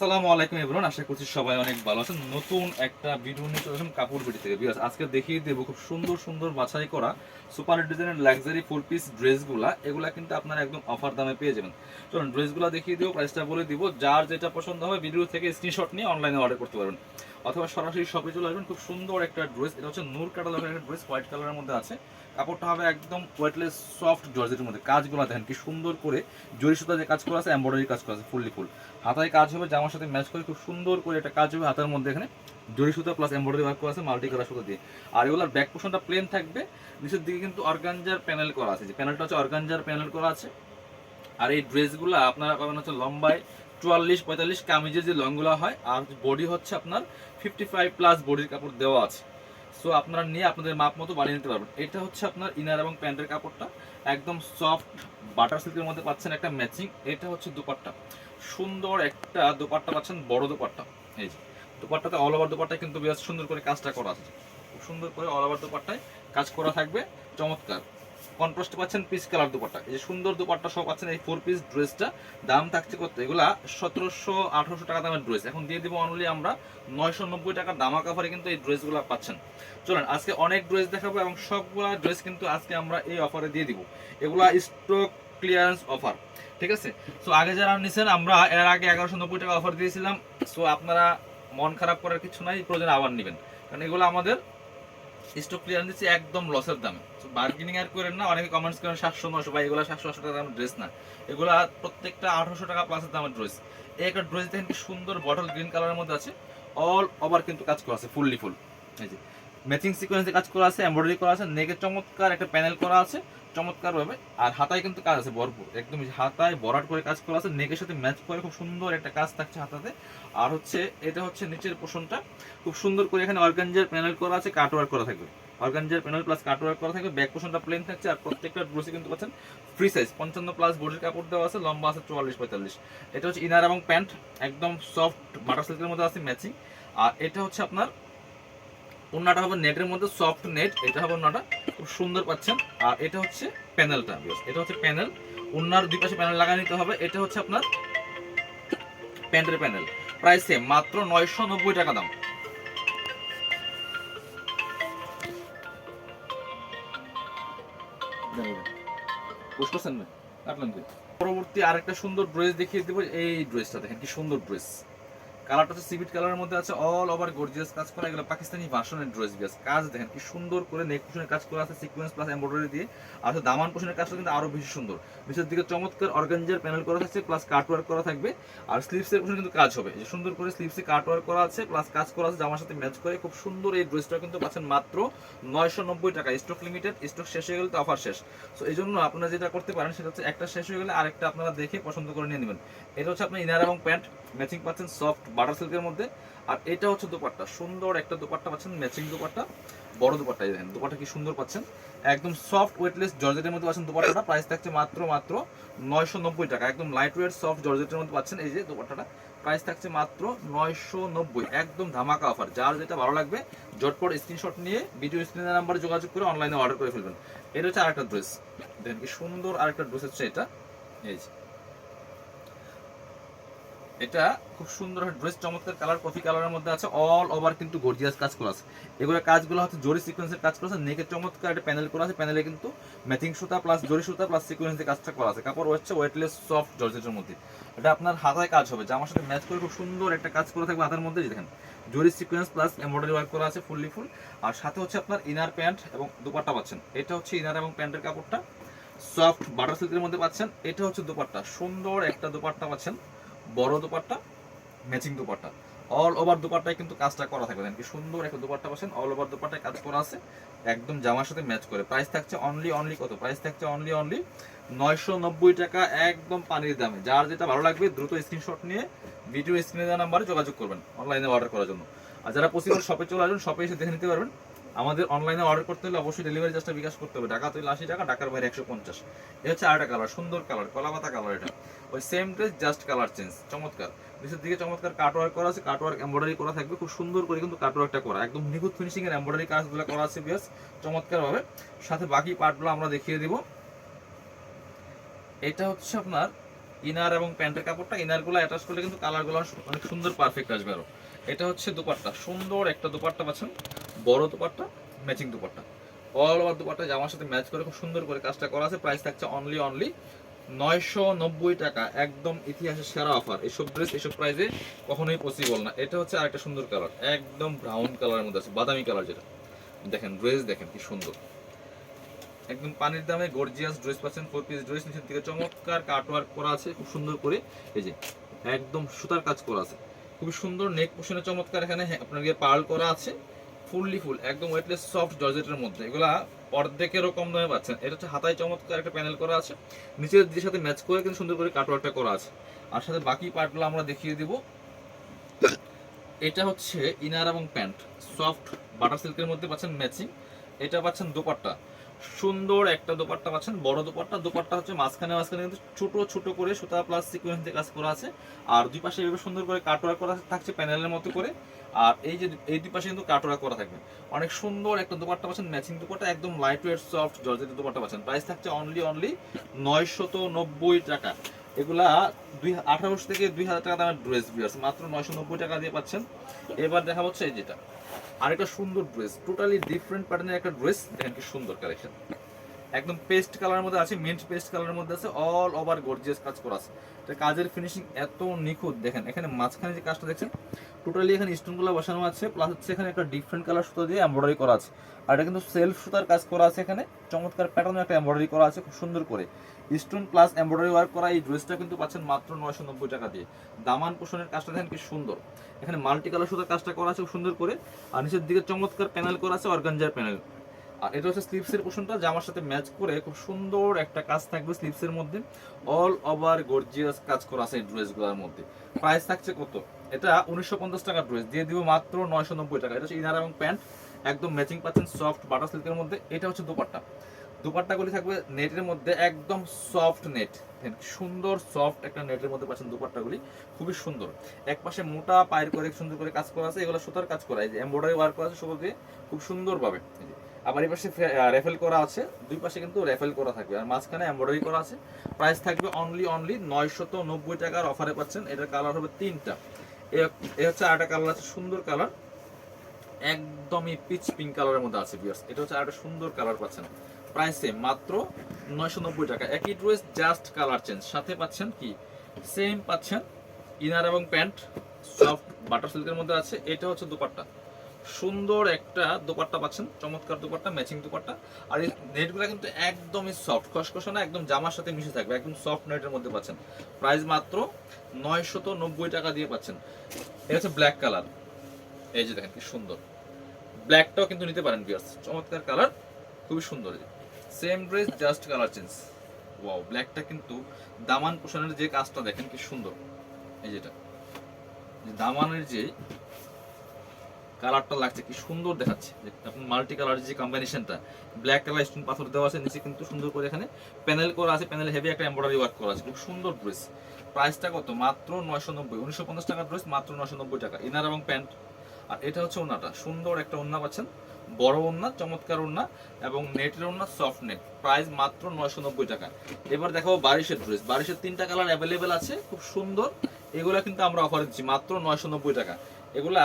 আসসালামু আলাইকুম এভরিওয়ান, আশা করছি সবাই অনেক ভালো আছেন। নতুন একটা ভিডিও নিয়ে চলে আসলাম কাপড় বিটি থেকে। বিকজ আজকে দেখিয়ে দেবো খুব সুন্দর সুন্দর বাছাই করা সুপার ডিজাইনের লাক্সারি ফুল পিস ড্রেসগুলা এগুলা কিন্তু আপনারা একদম অফার দামে পেয়ে যাবেন। চলুন ড্রেসগুলো দেখিয়ে দিব প্রাইসটা বলে দিব। যার যেটা পছন্দ হবে ভিডিও থেকে স্ক্রিনশট নিয়ে অনলাইনে অর্ডার করতে পারবেন। অথবা সরাসরি শপে চলে আসবেন। খুব সুন্দর একটা ড্রেস এটা হচ্ছে নূর ক্যাটালগের একটা ড্রেস হোয়াইট কালারের মধ্যে আছে। কাপড়টা হবে একদম ওয়েটলেস সফট জর্জেটের মধ্যে। কাজগুলো দেখেন কি সুন্দর করে জরি সুতা যে কাজ করা আছে এমব্রয়ডারি কাজ করা আছে ফুললি ফুল হাতায় কাজ হবে, জামার সাথে ম্যাচ করে খুব সুন্দর করে একটা কাজ হবে হাতের মধ্যে এখানে। জরি সুতা প্লাস এমব্রয়ডারি ওয়ার্ক করা আছে মাল্টি কালার সুতা দিয়ে। আর এগুলোর ব্যাক পোর্শনটা প্লেন থাকবে। নিচের দিকে কিন্তু অর্গানজার প্যানেল করা আছে। যে প্যানেলটা হচ্ছে অর্গানজার প্যানেল করা আছে। আর এই ড্রেসগুলো আপনারা পাবেন হচ্ছে লম্বায় চুয়াল্লিশ, পঁয়তাল্লিশ কামিজের যে লংগুলো হয়, আর বডি হচ্ছে আপনার ফিফটি ফাইভ প্লাস বডির কাপড় দেওয়া আছে। সো আপনারা নিয়ে আপনাদের মাপ মতো বানিয়ে নিতে পারবেন। এটা হচ্ছে আপনার ইনার এবং প্যান্টের কাপড়টা। একদম সফট বাটার সিল্কের মধ্যে পাচ্ছেন একটা ম্যাচিং এটা হচ্ছে দুপাট্টা। সুন্দর একটা দুপাট্টা পাচ্ছেন, বড় দুপাট্টা। এই যে, দুপাট্টাতে অল ওভার দুপাট্টায় কিন্তু বেশ সুন্দর করে কাজটা করা আছে। খুব সুন্দর করে অল ওভার দুপাট্টায় কাজ করা থাকবে। চমৎকার। কন্ট্রাস্ট পাচ্ছেন পিস কালার দুপাট্টা। এই যে সুন্দর দুপাট্টা সব পাচ্ছেন এই ফোর পিস ড্রেসটা দাম থাকছে কত? এগুলা সতেরোশো আঠারোশো টাকা দামের ড্রেস এখন দিয়ে দিব অনলি আমরা নয়শো নব্বই টাকার দামা কাভারে কিন্তু এই ড্রেসগুলো পাচ্ছেন। চলেন, আজকে অনেক ড্রেস দেখাবো এবং সবগুলা ড্রেস কিন্তু আজকে আমরা এই অফারে দিয়ে দিব। এগুলা স্টক ক্লিয়ারেন্স অফার ঠিক আছে? সো আগে যারা নিছেন, আমরা এর আগে এগারোশো নব্বই টাকা অফার দিয়েছিলাম। সো আপনারা মন খারাপ করার কিছু নাই, প্রয়োজন আবার নেবেন। কারণ এগুলো আমাদের স্টক ক্লিয়ার দিচ্ছি একদম লসের দামে। বার্গেনিং আর করেন না, অনেকে কমেন্টস করেন সাতশো নশো বা এগুলো সাতশো, আটশো টাকা ড্রেস না। এগুলো প্রত্যেকটা আঠারোশো টাকা প্লাসের দামের ড্রেস এই একটা ড্রেস দেখেন কি সুন্দর বটল গ্রিন কালারের মধ্যে আছে। অল ওভার কিন্তু কাজ করা আছে ফুললি ফুল এই যে। ম্যাচিং সিকোয়েন্সে কাজ করা আছে, এমব্রয়ডারি করা আছে, নেকে চমৎকার একটা প্যানেল করা আছে চমৎকার ভাবে আর হাতায় কিন্তু কাজ আছে ভরপুর একদম হাতায় বরাট করে কাজ করা আছে, নেকের সাথে ম্যাচ করে খুব সুন্দর একটা কাজ থাকছে হাতাতে। আর হচ্ছে, এটা হচ্ছে নিচের পোষণটা, খুব সুন্দর করে এখানে অর্গানজার প্যানেল করা আছে, কাটওয়ার্ক করা থাকবে। অর্গানজার প্যানেল প্লাস কাটওয়ার্ক করা থাকবে, ব্যাক পোষণটা প্লেন থাকছে, আর প্রত্যেকটা ড্রেসে কিন্তু পাচ্ছেন ফ্রি সাইজ পঞ্চান্ন প্লাস বডির কাপড় দেওয়া আছে, লম্বা আছে চুয়াল্লিশ পঁয়তাল্লিশ। এটা হচ্ছে ইনার এবং প্যান্ট একদম সফট বাটার সিল্কের মধ্যে আছে ম্যাচিং আর এটা হচ্ছে আপনার ওনাটা হবে নেটের মধ্যে সফট নেট এটা হবে ওনাটা খুব সুন্দর পাচ্ছেন। আর এটা হচ্ছে প্যানেলটা এটা হচ্ছে প্যানেল ওনার দুই পাশে প্যানেল লাগা নিতে হবে। এটা হচ্ছে আপনার প্যান্টের প্যানেল। প্রাইস সেম মাত্র নয়শো নব্বই টাকা দাম। পরবর্তী আরেকটা সুন্দর ড্রেস দেখিয়ে দেবো। এই ড্রেসটা দেখেন কি সুন্দর ড্রেস কালারটা হচ্ছে সিভিট কালারের মধ্যে আছে অল ওভার গর্জিয়াস কাজ করা। এগুলো পাকিস্তানি ভাষণের ড্রেস বিয়াস। কাজ দেখেন কি সুন্দর করে নেক পোশনের কাজ করা আছে প্লাস দিয়ে। আর হচ্ছে দামান কাজটা কিন্তু বেশি সুন্দর। দিকে চমৎকার অর্গানজার প্যানেল করা থাকছে প্লাস করা থাকবে। আর স্লিভসের পোশনে কিন্তু কাজ হবে। যে সুন্দর করে স্লিভসে কাট করা আছে প্লাস কাজ করা আছে, জামার সাথে ম্যাচ করে। খুব সুন্দর এই ড্রেসটা কিন্তু পাচ্ছেন মাত্র নয়শো নব্বই টাকা। স্টক লিমিটেড স্টক শেষ হয়ে গেলে তো অফার শেষ। তো এই জন্য আপনারা যেটা করতে পারেন, সেটা হচ্ছে একটা শেষ হয়ে গেলে আরেকটা আপনারা দেখে পছন্দ করে নিয়ে নেবেন। এটা হচ্ছে আপনার ইনার এবং প্যান্ট ম্যাচিং পাচ্ছেন সফট বাটার সিল্কের মধ্যে। আর এটা হচ্ছে দোপাট্টা। সুন্দর একটা দোপাট্টা পাচ্ছেন ম্যাচিং দোপাট্টা। বড় দোপাট্টা দেখেন, দোপাট্টা কি সুন্দর পাচ্ছেন। একদম সফট ওয়েটলেস জর্জেটের মধ্যে পাচ্ছেন দোপাট্টাটা। প্রাইস থাকছে মাত্র মাত্র নয়শো নব্বই টাকা। একদম লাইট ওয়েট সফট জর্জেটের মধ্যে পাচ্ছেন এই যে দোপাট্টাটা। প্রাইস থাকছে মাত্র নয়শো নব্বই। একদম ধামাকা অফার যার যেটা ভালো লাগবে, জটপট স্ক্রিনশট নিয়ে ভিডিও স্ক্রিনের নাম্বারে যোগাযোগ করে অনলাইনে অর্ডার করে ফেলবেন। এটা হচ্ছে আরেকটা ড্রেস দেখেন কি সুন্দর আরেকটা ড্রেস হচ্ছে এটা। এই যে। এটা খুব সুন্দর ড্রেস চমৎকার কালার কফি কালারের মধ্যে আছে অল ওভার কিন্তু গর্জিয়াস কাজ করা আছে। এগুলো কাজগুলো হচ্ছে জরি সিকোয়েন্সের কাজ করা আছে নেকের চমৎকার একটা প্যানেল করা আছে প্যানেলে কিন্তু ম্যাচিং সুতা প্লাস জরি সুতা প্লাস সিকোয়েন্সের কাজটা করা আছে। কাপড় হচ্ছে ওয়েটলেস সফট জর্জেটের মধ্যে। এটা আপনার হাতায় কাজ হবে, জামার সাথে ম্যাচ করে খুব সুন্দর একটা কাজ করে থাকবে হাতের মধ্যে দেখেন। জরি সিকোয়েন্স প্লাস এমব্রয়ডারি ওয়ার্ক করা আছে ফুললি ফুল আর সাথে হচ্ছে আপনার ইনার প্যান্ট এবং দুপাট্টা পাচ্ছেন। এটা হচ্ছে ইনার এবং প্যান্টের কাপড়টা। সফট বাটার সিল্কের মধ্যে পাচ্ছেন। এটা হচ্ছে দুপাট্টা। সুন্দর একটা দুপাট্টা পাচ্ছেন। বড় dupatta matching dupatta. All over দুপাট্টায় কিন্তু কাজটা করা থাকবে। কি সুন্দর একটা দুপাট্টা পাচ্ছেন। অল ওভার দুপাট্টায় কাজ করা আছে। একদম জামার সাথে ম্যাচ করে। প্রাইস থাকছে অনলি অনলি কত? প্রাইস থাকছে অনলি অনলি নয়শো নব্বই টাকা একদম পানির দামে। যার যেটা ভালো লাগবে, দ্রুত স্ক্রিনশট নিয়ে ভিডিও স্ক্রিনে দেওয়া নাম্বারে যোগাযোগ করবেন। অনলাইনে অর্ডার করার জন্য। আর যারা পসিবল শপে চলে আসবেন শপে এসে দেখে নিতে পারবেন। আমাদের অনলাইনে অর্ডার করতে হলে অবশ্যই ডেলিভারি চার্জটা বিকাশ করতে হবে। ঢাকা তুলে আশি টাকা, ঢাকার বাইরে একশো পঞ্চাশ। এ হচ্ছে আরেকটা কালার সুন্দর কালার কলাপাতা কালার এটা। ওই same dress just colour change চমৎকার। নিচের দিকে চমৎকার কাটওয়ার্ক করা আছে কাটওয়ার্ক এমব্রয়ডারি করা থাকবে, খুব সুন্দর করে কিন্তু কাটওয়ার্কটা করা। একদম নিখুঁত ফিনিশিং এর এমব্রয়ডারি কাজগুলো করা আছে বেশ চমৎকারভাবে। সাথে বাকি পার্টগুলো আমরা দেখিয়ে দিব। এটা হচ্ছে আপনার ইনার এবং প্যান্টের কাপড়টা। ইনারগুলো অ্যাটাচ করলে কিন্তু কালারগুলো অনেক সুন্দর পারফেক্ট আসবে আরও। এটা হচ্ছে দুপাট্টা, সুন্দর একটা দুপাট্টা পাচ্ছেন। বড় dupatta matching dupatta. All over dupatta জামার সাথে ম্যাচ করে খুব সুন্দর করে কাজটা করা আছে। প্রাইস থাকছে অনলি অনলি নয়শো নব্বই টাকা। একদম ইতিহাসের সেরা অফার এইসব ড্রেস এইসব প্রাইসে কখনোই পসিবল না। এটা হচ্ছে আরেকটা সুন্দর কালার একদম ব্রাউন কালারের মধ্যে আছে বাদামি কালার যেটা। দেখেন ড্রেস দেখেন কি সুন্দর। একদম পানির দামে গর্জিয়াস ড্রেস পাচ্ছেন ফোর পিস ড্রেস নিচের দিকে চমৎকার কাটওয়ার্ক করা আছে খুব সুন্দর করে। এই যে একদম সুতার কাজ করা আছে। খুবই সুন্দর নেক পোশনে চমৎকার এখানে হ্যাঁ, আপনার গিয়ে পার্ল করা আছে। ফুললি ফুল, একদম ওয়েটলেস সফট জর্জেটের মধ্যে। এগুলা অর্ধেকেরও কম দামে পাচ্ছেন। এটা হচ্ছে হাতায় চমৎকার একটা প্যানেল করা আছে। নিচের দিকের সাথে ম্যাচ করে কিন্তু সুন্দর করে কাটওয়ার্কটা করা আছে। আর সাথে বাকি পার্টগুলো আমরা দেখিয়ে দিব। এটা হচ্ছে ইনার এবং প্যান্ট সফট বাটার সিল্কের মধ্যে পাচ্ছেন ম্যাচিং এটা পাচ্ছেন দোপাট্টা। সুন্দর একটা দোপাট্টা পাচ্ছেন, বড় দোপাট্টা। দোপাট্টা হচ্ছে মাঝখানে মাঝখানে কিন্তু ছোট ছোট করে সুতা প্লাস সিকোয়েন্স দিয়ে কাজ করা আছে। আর দুই পাশে এভাবে সুন্দর করে কাটওয়ার্ক করা থাকছে প্যানেলের মতো করে। আর এই যে এই দুই পাশে কিন্তু কাটোরা করা থাকবে। অনেক সুন্দর একটা দোপাট্টা পাচ্ছেন ম্যাচিং দোপাট্টা, একদম লাইট ওয়েট সফট জর্জেটের দোপাট্টা পাচ্ছেন। প্রাইস থাকছে অনলি অনলি নয়শত নব্বই টাকা। এগুলা দুই, আঠারোশো থেকে দুই হাজার টাকা দামের ড্রেস বিয়ার্স মাত্র নয়শো নব্বই টাকা দিয়ে পাচ্ছেন। এবার দেখা হচ্ছে এই যেটা। আরেকটা সুন্দর ড্রেস টোটালি ডিফারেন্ট প্যাটার্নের একটা ড্রেস দেখেন কি সুন্দর কালেকশন একদম পেস্ট কালারের মধ্যে আছে মিন্ট পেস্ট কালারের মধ্যে আছে অল ওভার গর্জিয়াস কাজ করা আছে। এটা কাজের ফিনিশিং এত নিখুঁত, দেখেন, এখানে মাঝখানে যে কাজটা দেখছেন টোটালি এখানে স্টোনগুলো বসানো আছে প্লাস হচ্ছে এখানে একটা ডিফারেন্ট কালার সুতো দিয়ে এমব্রয়ডারি করা আছে। আর এটা কিন্তু সেলফ সুতার কাজ করা আছে এখানে, চমৎকার প্যাটার্নের একটা এমব্রয়ডারি করা আছে, খুব সুন্দর করে। স্টোন প্লাস এমব্রয়ডারি ওয়ার্ক করা, এই ড্রেসটা কিন্তু পাচ্ছেন মাত্র নয়শো নব্বই টাকা দিয়ে। দামান পোষণের কাজটা দেখেন কি সুন্দর। এখানে মাল্টি কালার সুতার কাজটা করা আছে, খুব সুন্দর করে। আর নিচের দিকে চমৎকার প্যানেল করা আছে অর্গানজার প্যানেল আর এটা হচ্ছে স্লিপসের পোষণটা জামার সাথে ম্যাচ করে খুব সুন্দর একটা কাজ থাকবে স্লিপসের মধ্যে। অল ওভার গর্জিয়াস কাজ করা আছে এই ড্রেসগুলোর মধ্যে। প্রাইস থাকছে কত? এটা উনিশশো পঞ্চাশ টাকার ড্রেস দিয়ে দিব মাত্র নয়শো নব্বই টাকা। এটা হচ্ছে ইনার এবং প্যান্ট একদম ম্যাচিং পাচ্ছেন সফট বাটার সিল্কের মধ্যে। এটা হচ্ছে দুপাট্টা। দুপাট্টাগুলি থাকবে নেটের মধ্যে। একদম সফট নেট সুন্দর সফট একটা নেটের মধ্যে পাচ্ছেন দুপাট্টাগুলি খুবই সুন্দর। এক পাশে মোটা পায়ের করে সুন্দর করে কাজ করা আছে। এগুলো সুতার কাজ করা। এই যে এমব্রয়ডারি ওয়ার্ক করা আছে সুতো দিয়ে। খুব সুন্দরভাবে। আবার এই পাশে রেফেল করা আছে। দুই পাশে কিন্তু রেফেল করা থাকবে। আর মাঝখানে এমব্রয়ডারি করা আছে। প্রাইস থাকবে অনলি অনলি নয়শত নব্বই টাকার অফারে পাচ্ছেন। এটার কালার হবে তিনটা। এ- হচ্ছে আরেকটা কালার আছে, সুন্দর কালার একদমই পিচ পিঙ্ক কালারের মধ্যে আছে বিয়ার্স এটা হচ্ছে আরেকটা সুন্দর কালার পাচ্ছেন। প্রাইসে মাত্র নয়শো নব্বই টাকা। একই ড্রেস জাস্ট কালার চেঞ্জ সাথে পাচ্ছেন কি? সেম পাচ্ছেন ইনার এবং প্যান্ট সফট বাটার সিল্কের মধ্যে আছে। এটা হচ্ছে দুপাট্টা। সুন্দর একটা দোপাট্টা পাচ্ছেন, চমৎকার দোপাট্টা ম্যাচিং দোপাট্টা। আর এই নেটগুলো কিন্তু একদমই সফট খসখসা না, একদম জামার সাথে মিশে থাকবে, একদম সফট নেটের মধ্যে পাচ্ছেন। প্রাইস মাত্র নয়শত নব্বই টাকা দিয়ে পাচ্ছেন। এটা হচ্ছে ব্ল্যাক কালার এই যে দেখেন কি সুন্দর। ব্ল্যাকটাও কিন্তু নিতে পারেন বিয়ার্স চমৎকার কালার খুবই সুন্দর same dress just colour change wow ব্ল্যাকটা কিন্তু দামান পোষণের যে কাজটা দেখেন কি সুন্দর। এই যেটা দামানের যে কালারটা লাগছে, কি সুন্দর দেখাচ্ছে। আপনি মাল্টি কালার যে কম্বিনেশনটা ব্ল্যাক কালার স্টোন পাথর দেওয়া আছে, নিচে কিন্তু সুন্দর করে এখানে প্যানেল করা আছে প্যানেল হেভি একটা এমব্রয়ডারি ওয়ার্ক করা আছে, খুব সুন্দর ড্রেস প্রাইসটা কত? মাত্র নয়শো নব্বই, উনিশশো পঞ্চাশ টাকার ড্রেস মাত্র নয়শো নব্বই টাকা। ইনার এবং প্যান্ট আর এটা হচ্ছে ওনাটা সুন্দর একটা ওন্না পাচ্ছেন। বড় ওন্না, চমৎকার ওন্না, এবং নেটের ওন্না সফট নেট প্রাইস মাত্র নয়শো নব্বই টাকা। এবার দেখাবো বারিশের ড্রেস বারিশের তিনটা কালার অ্যাভেলেবেল আছে, খুব সুন্দর। এগুলা কিন্তু আমরা অফার দিচ্ছি, মাত্র নয়শো নব্বই টাকা। এগুলা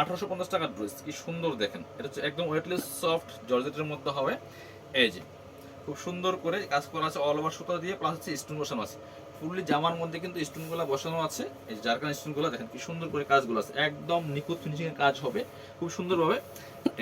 আঠারোশো পঞ্চাশ টাকার ড্রেস, কি সুন্দর দেখেন। এটা হচ্ছে একদম ওয়েটলেস, সফট, জর্জেটের মধ্যে হবে। এই যে, খুব সুন্দর করে কাজ করা আছে অল ওভার সুতা দিয়ে প্লাস হচ্ছে স্টোন বসানো আছে। ফুললি জামার মধ্যে কিন্তু স্টোনগুলো বসানো আছে। এই জারকান স্টোনগুলো দেখেন কি সুন্দর করে কাজগুলো আছে। একদম নিখুঁত ফিনিশিং এর কাজ হবে, খুব সুন্দরভাবে।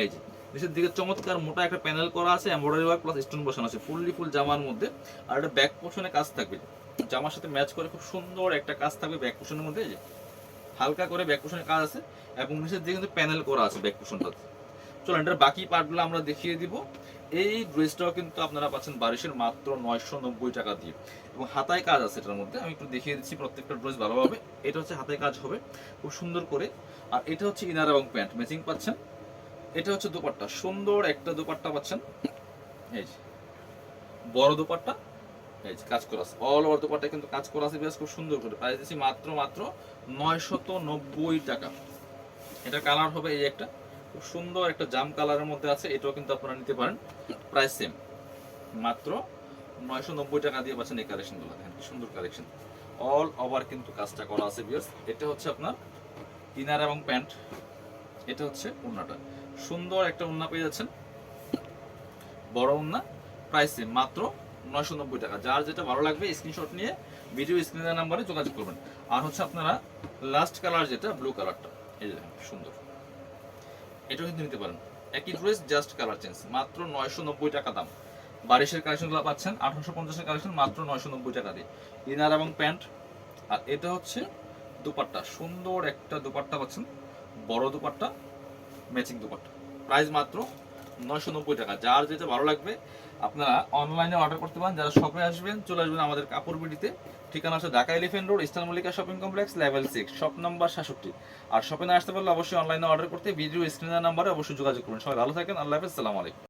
এই যে, নিচের দিকে চমৎকার মোটা একটা প্যানেল করা আছে এমব্রয়ডারি ওয়ার্ক প্লাস স্টোন বসানো আছে ফুললি ফুল জামার মধ্যে। আর এটা ব্যাক পোর্শনে কাজ থাকবে। জামার সাথে ম্যাচ করে খুব সুন্দর একটা কাজ থাকবে ব্যাক পোর্শনের মধ্যে হালকা করে ব্যাক কাজ আছে এবং নিচের দিকে কিন্তু প্যানেল করা আছে ব্যাক চলো এটার বাকি পার্টগুলো আমরা দেখিয়ে দিব। এই ড্রেসটাও কিন্তু আপনারা পাচ্ছেন বারিশের মাত্র নয়শো নব্বই টাকা দিয়ে। এবং হাতায় কাজ আছে এটার মধ্যে। আমি একটু দেখিয়ে দিচ্ছি প্রত্যেকটা ড্রেস ভালোভাবে। এটা হচ্ছে হাতায় কাজ হবে, খুব সুন্দর করে। আর এটা হচ্ছে ইনার এবং প্যান্ট, ম্যাচিং পাচ্ছেন? এটা হচ্ছে দোপাট্টা, সুন্দর একটা দোপাট্টা পাচ্ছেন। এই বড় দোপাট্টা। এই কাজ করা আছে অল ওভার দোপাট্টা কিন্তু কাজ করা আছে বেশ খুব সুন্দর করে। প্রাইস দিচ্ছি মাত্র মাত্র নয়শত নব্বই টাকা। এটা কালার হবে এই একটা। খুব সুন্দর একটা জাম কালারের মধ্যে আছে, এটাও কিন্তু আপনারা নিতে পারেন। প্রাইস সেম মাত্র নয়শো নব্বই টাকা দিয়ে পাচ্ছেন এই কালেকশনগুলো দেখেন সুন্দর কালেকশন অল ওভার কিন্তু কাজটা করা আছে বিয়ার্স এটা হচ্ছে আপনার ইনার এবং প্যান্ট এটা হচ্ছে ওড়নাটা। সুন্দর একটা ওড়না পেয়ে যাচ্ছেন। বড় ওড়না। প্রাইসে মাত্র নয়শো নব্বই টাকা। যার যেটা ভালো লাগবে স্ক্রিনশট নিয়ে ভিডিও নাম্বারে যোগাযোগ করবেন। আর হচ্ছে আপনারা লাস্ট কালার যেটা ব্লু কালারটা এই সুন্দর। এটাও কিন্তু নিতে পারেন। একই ড্রেস জাস্ট কালার চেঞ্জ মাত্র নয়শো নব্বই টাকা দাম। বারিশের কালেকশনগুলো পাচ্ছেন, আঠারোশো পঞ্চাশের কালেকশন মাত্র নয়শো নব্বই টাকা দিয়ে। ইনার এবং প্যান্ট আর এটা হচ্ছে দুপাট্টা। সুন্দর একটা দুপাট্টা পাচ্ছেন। বড় দুপাট্টা ম্যাচিং দুপাট্টা। প্রাইস মাত্র নয়শো নব্বই টাকা। যার যেটা ভালো লাগবে, আপনারা অনলাইনে অর্ডার করতে পারেন। যারা শপে আসবেন, চলে আসবেন আমাদের কাপড় বিডিতে ঠিকানা আছে Dhaka elephant road Eastern Mallika shopping complex level six shop number সাতষট্টি আর শপে না আসতে পারলে অবশ্যই অনলাইনে অর্ডার করতে ভিডিও স্ক্রিনের নাম্বারে অবশ্যই যোগাযোগ করুন। সবাই ভালো থাকেন, আল্লাহ হাফেজ, সালাম আলাইকুম।